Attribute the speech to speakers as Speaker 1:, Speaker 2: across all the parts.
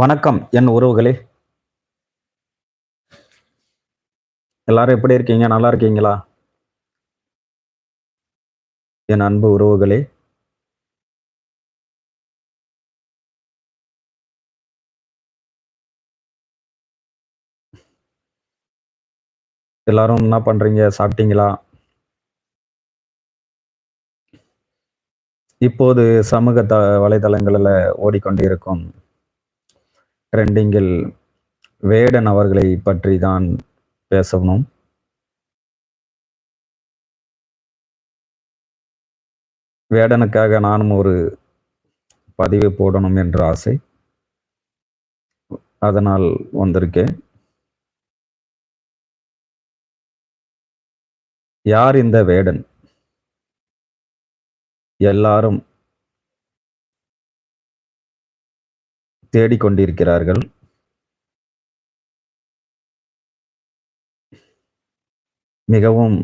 Speaker 1: வணக்கம் என் உறவுகளே எல்லாரும் எப்படி இருக்கீங்க நல்லா இருக்கீங்களா என் அன்பு உறவுகளே எல்லாரும் என்ன பண்றீங்க சாப்பிட்டீங்களா இப்போது சமூக த வலைதளங்களில் ஓடிக்கொண்டிருக்கும் ட்ரெண்டிங்கில் வேடன் அவர்களை பற்றி தான் பேசணும் வேடனுக்காக நானும் ஒரு பதிவு போடணும் என்ற ஆசை அதனால் வந்திருக்கேன் யார் இந்த வேடன் எல்லாரும் தேடிக்கொண்டிருக்கிறார்கள் மிகவும்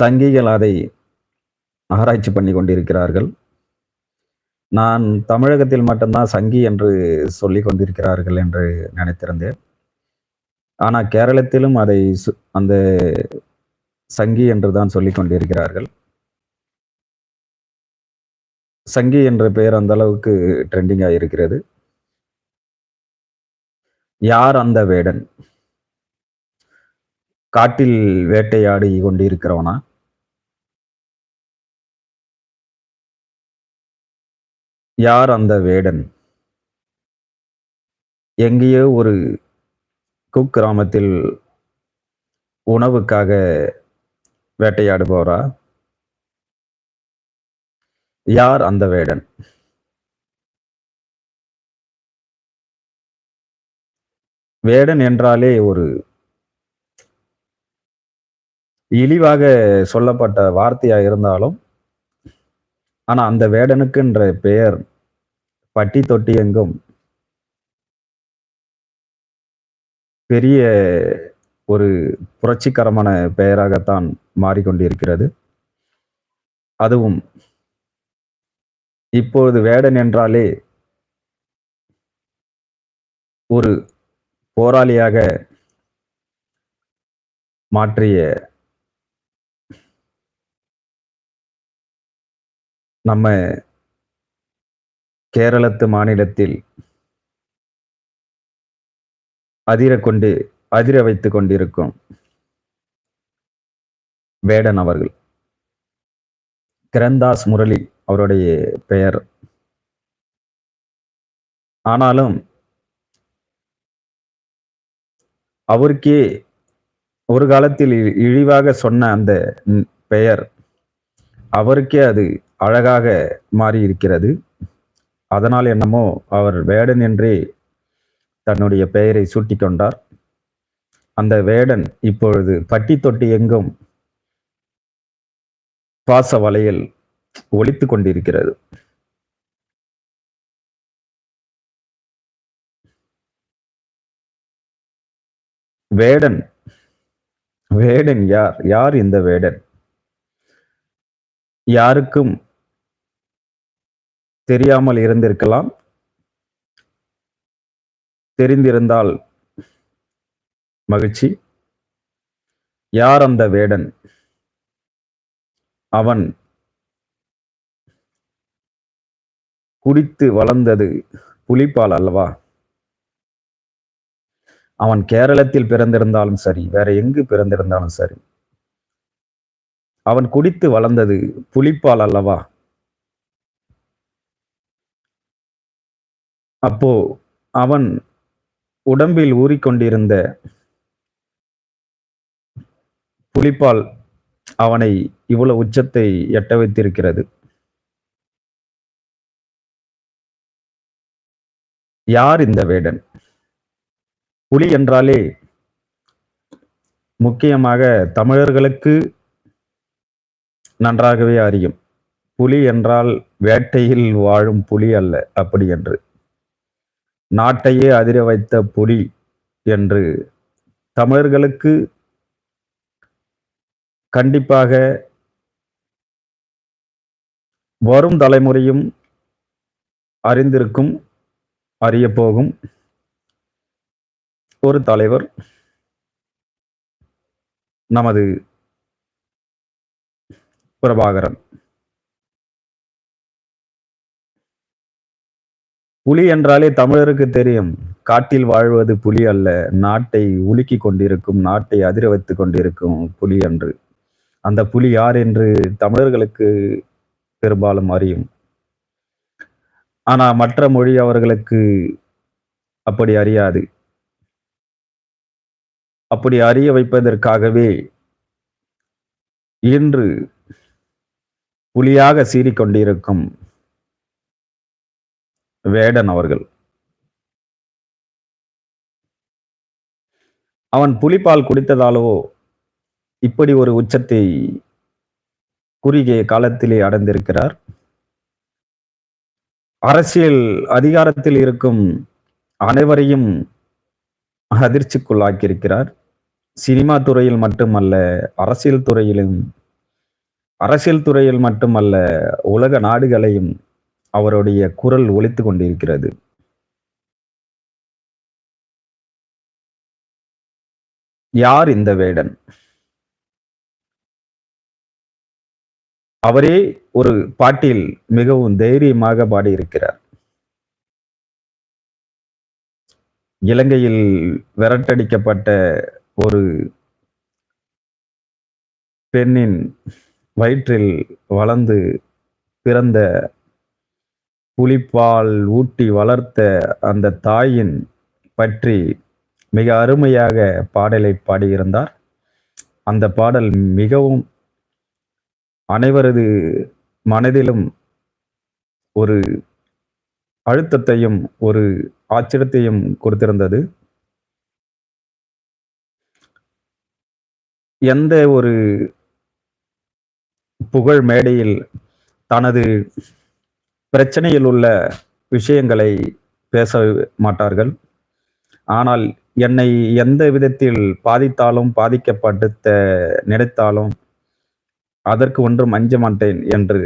Speaker 1: சங்கிகள் அதை ஆராய்ச்சி பண்ணி கொண்டிருக்கிறார்கள் நான் தமிழகத்தில் மட்டும்தான் சங்கி என்று சொல்லி கொண்டிருக்கிறார்கள் என்று நினைத்திருந்தேன் ஆனால் கேரளத்திலும் அதை அந்த சங்கி என்று தான் சொல்லி கொண்டிருக்கிறார்கள் சங்கி என்ற பெயர் அந்த அளவுக்கு ட்ரெண்டிங்காக இருக்கிறது யார் அந்த வேடன் காட்டில் வேட்டையாடி கொண்டிருக்கிறவனா யார் அந்த வேடன் எங்கேயோ ஒரு குக்கிராமத்தில் உணவுக்காக வேட்டையாடுபவரா யார் அந்த வேடன் வேடன் என்றாலே ஒரு இழிவாக சொல்லப்பட்ட வார்த்தையா இருந்தாலும் ஆனா அந்த வேடனுக்குன்ற பெயர் பட்டி தொட்டி எங்கும் பெரிய ஒரு புரட்சிகரமான பெயராகத்தான் மாறிக்கொண்டிருக்கிறது அதுவும் இப்பொழுது வேடன் என்றாலே ஒரு போராளியாக மாற்றிய நம்ம கேரளத்து மாநிலத்தில் அதிர கொண்டு அதிர வைத்து கொண்டிருக்கும் வேடன் அவர்கள் கிரந்தாஸ் முரளி அவருடைய பெயர் ஆனாலும் அவருக்கே ஒரு காலத்தில் இழிவாக சொன்ன அந்த பெயர் அவருக்கே அது அழகாக மாறியிருக்கிறது அதனால் என்னமோ அவர் வேடன் என்றே தன்னுடைய பெயரை சூட்டிக்கொண்டார் அந்த வேடன் இப்பொழுது பட்டி தொட்டி எங்கும் பாச வலையில் ஒழித்து கொண்டிருக்கிறது வேடன் வேடன் யார் யார் இந்த வேடன் யாருக்கும் தெரியாமல் இருந்திருக்கலாம் தெரிந்திருந்தால் மகிழ்ச்சி யார் அந்த வேடன் அவன் குடித்து வளர்ந்தது புலிப்பால் அல்லவா அவன் கேரளத்தில் பிறந்திருந்தாலும் சரி வேற எங்கு பிறந்திருந்தாலும் சரி அவன் குடித்து வளர்ந்தது புலிப்பால் அல்லவா அப்போ அவன் உடம்பில் ஊறிக்கொண்டிருந்த புலிப்பால் அவனை இவ்வளவு உச்சத்தை எட்ட வைத்திருக்கிறது யார் இந்த வேடன் புலி என்றாலே முக்கியமாக தமிழர்களுக்கு நன்றாகவே அறியும் புலி என்றால் வேட்டையில் வாழும் புலி அல்ல அப்படி என்று நாட்டையே அதிர வைத்த புலி என்று தமிழர்களுக்கு கண்டிப்பாக வரும் தலைமுறையும் அறிந்திருக்கும் அறியப்போகும் ஒரு தலைவர் நமது பிரபாகரன் புலி என்றாலே தமிழருக்கு தெரியும் காட்டில் வாழ்வது புலி அல்ல நாட்டை உலுக்கி கொண்டிருக்கும் நாட்டை அதிர வைத்துக் கொண்டிருக்கும் புலி என்று அந்த புலி யார் என்று தமிழர்களுக்கு பெரும்பாலும் அறியும் ஆனால் மற்ற மொழி அவர்களுக்கு அப்படி அறியாது அப்படி அறிய வைப்பதற்காகவே இன்று புலியாக சீறிக்கொண்டிருக்கும் வேடன் அவர்கள் அவன் புலிப்பால் குடித்ததாலோ இப்படி ஒரு உச்சத்தை குறுகிய காலத்திலே அடைந்திருக்கிறார் அரசியல் அதிகாரத்தில் இருக்கும் அனைவரையும் அதிர்ச்சிக்குள்ளாக்கியிருக்கிறார் சினிமா துறையில் மட்டுமல்ல அரசியல் துறையிலும் அரசியல் துறையில் மட்டுமல்ல உலக நாடுகளையும் அவருடைய குரல் ஒழித்து கொண்டிருக்கிறது யார் இந்த வேடன் அவரே ஒரு பாட்டில் மிகவும் தைரியமாக பாடியிருக்கிறார் இலங்கையில் விரட்டடிக்கப்பட்ட ஒரு பெண்ணின் வயிற்றில் வளர்ந்து பிறந்த புளிப்பால் ஊட்டி வளர்த்த அந்த தாயின் பற்றி மிக அருமையாக பாடலை பாடியிருந்தார் அந்த பாடல் மிகவும் அனைவரது மனதிலும் ஒரு அழுத்தத்தையும் ஒரு ஆச்சரியத்தையும் கொடுத்திருந்தது எந்த ஒரு புகழ் மேடையில் தனது பிரச்சனையில் உள்ள விஷயங்களை பேச மாட்டார்கள் ஆனால் என்னை எந்த விதத்தில் பாதித்தாலும் பாதிக்கப்படுத்த நினைத்தாலும் அதற்கு ஒன்றும் அஞ்ச மாட்டேன் என்று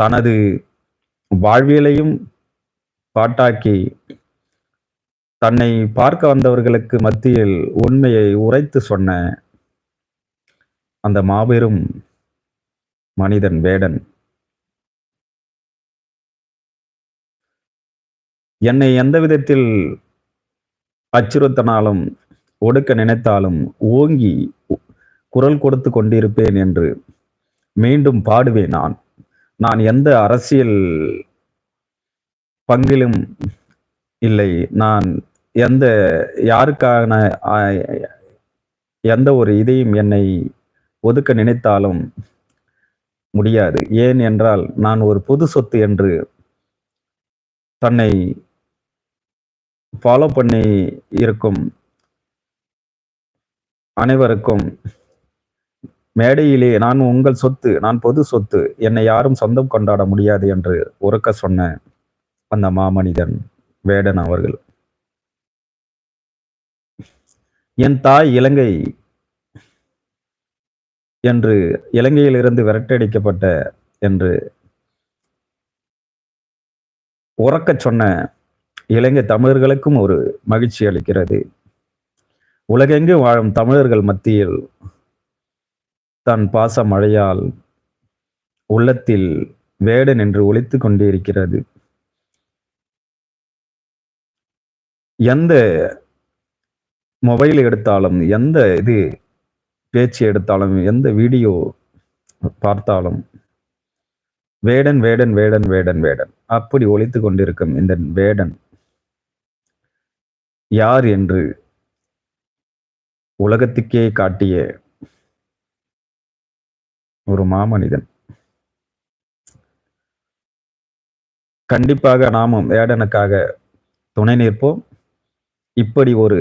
Speaker 1: தனது வாழ்வியலையும் பாட்டாக்கி தன்னை பார்க்க வந்தவர்களுக்கு மத்தியில் உண்மையை உரைத்து சொன்ன அந்த மாபெரும் மனிதன் வேடன் என்னை எந்த விதத்தில் அச்சுறுத்தனாலும் ஒடுக்க நினைத்தாலும் ஓங்கி குரல் கொடுத்து கொண்டிருப்பேன் என்று மீண்டும் பாடுவேன் நான் நான் எந்த அரசியல் பங்கிலும் இல்லை நான் எந்த யாருக்கான எந்த ஒரு இதையும் என்னை ஒதுக்க நினைத்தாலும் முடியாது ஏன் என்றால் நான் ஒரு பொது சொத்து என்று தன்னை ஃபாலோ பண்ணி இருக்கும் அனைவருக்கும் மேடையிலே நான் உங்கள் சொத்து நான் பொது சொத்து என்னை யாரும் சொந்தம் கொண்டாட முடியாது என்று உறக்க சொன்ன அந்த மாமனிதன் வேடன் அவர்கள் என் தாய் இலங்கை என்று இலங்கையிலிருந்து விரட்டடிக்கப்பட்ட என்று உறக்க சொன்ன இலங்கை தமிழர்களுக்கும் ஒரு மகிழ்ச்சி அளிக்கிறது உலகெங்கு வாழும் தமிழர்கள் மத்தியில் தன் பாச மழையால் உள்ளத்தில் வேடன் என்று ஒழித்து கொண்டிருக்கிறது எந்த மொபைல் எடுத்தாலும் எந்த இது பேச்சு எடுத்தாலும் எந்த வீடியோ பார்த்தாலும் வேடன் வேடன் வேடன் வேடன் வேடன் அப்படி ஒழித்து கொண்டிருக்கும் இந்த வேடன் யார் என்று உலகத்துக்கே காட்டிய ஒரு மாமனிதன் கண்டிப்பாக நாமும் ஏடனுக்காக துணை நிற்போம் இப்படி ஒரு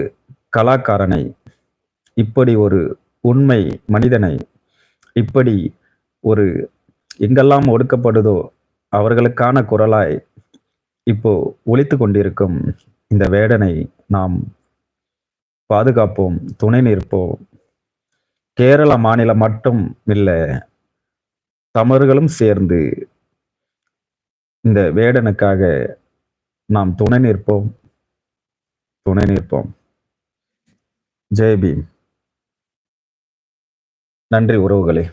Speaker 1: கலாக்காரனை இப்படி ஒரு உண்மை மனிதனை இப்படி ஒரு எங்கெல்லாம் ஒடுக்கப்படுதோ அவர்களுக்கான குரலாய் இப்போ ஒழித்து கொண்டிருக்கும் இந்த வேடனை நாம் பாதுகாப்போம் துணை நிற்போம் கேரள மாநிலம் மட்டும் இல்லை தமர்களும் சேர்ந்து இந்த வேடனுக்காக நாம் துணை நிற்போம் துணை நிற்போம் ஜெய்பீம் நன்றி உறவுகளே